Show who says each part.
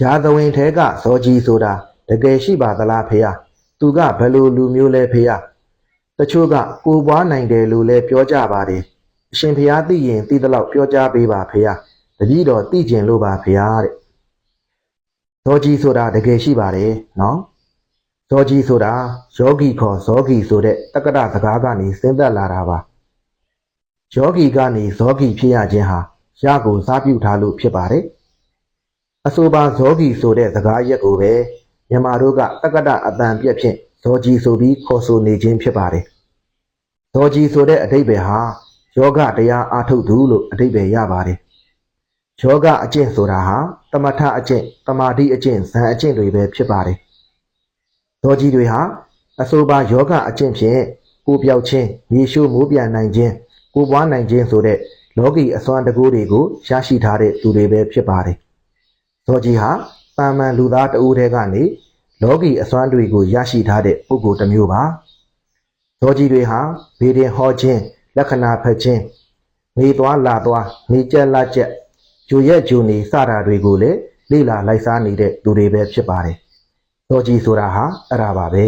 Speaker 1: ရာသဝင်ထဲကဇောကြီးဆိုတာတကယ်ရှိပါသလားဖေယသူကဘယ်လိုလူမျိုးလဲဖေယတချို့ကကိုပွားနိုင်တယ်လို့လဲပြောကြပါတယ်အရှင်ဖေယသိရင်သိသလောက်ပြောကြားပေးပါဖေယတပည့်တော်သိကျင်လို့ပါဖေယတဲ့ဇောကြီးဆိုတာတကယ်ရှိပါတယ်နော်ဇောကြီးဆိုတာယောဂီခေါ်ဇောဂီဆိုတဲ့တက္ကရစကားကနေဆင်းသက်လာတာပါယောဂီကနေဇောဂီဖြစ်ရခြင်းဟာရကိုစားပြုထားလို့ဖြစ်ပါတယ် အဆိုပါဇောဂီဆိုတဲ့စကားရက်ကိုပဲမြန်မာတို့ကတက္ကတအတန်ပြက်ဖြင့်ဇောကြီးဆိုပြီးခေါ်ဆိုနေခြင်းဖြစ်ပါတယ်။ဇောကြီးဆိုတဲ့အဓိပ္ပာယ်ဟာယောဂတရားအာထုတ်သူလို့အဓိပ္ပာယ်ရပါတယ်။ယောဂအကျင့်ဆိုတာဟာတမထအကျင့်တမာတိအကျင့်ဇန်အကျင့်တွေပဲဖြစ်ပါတယ်။ဇောကြီးတွေဟာအဆိုပါယောဂအကျင့်ဖြင့်ကိုယ်ပြောက်ခြင်းမြေရှို့မိုးပြန်နိုင်ခြင်းကိုယ်ပွားနိုင်ခြင်းဆိုတဲ့လောကီအစွမ်းတကူတွေကိုရရှိထားတဲ့သူတွေပဲဖြစ်ပါတယ်။ ဇောကြီးဟာပါမန်လူသားတဦးတည်းကနေလောကီအစွမ်းတွေကိုရရှိထားတဲ့ပုဂ္ဂိုလ်တစ်မျိုးပါဇောကြီးတွေဟာဗေဒင်ဟောခြင်းလက္ခဏာဖက်ခြင်းနေသွားလာသွားနေကြက်လာကြက်ဂျိုရက်ဂျိုနေစတာတွေကိုလည်းလေ့လာလိုက်စားနေတဲ့သူတွေပဲဖြစ်ပါတယ်ဇောကြီးဆိုတာဟာအဲ့ဒါပါပဲ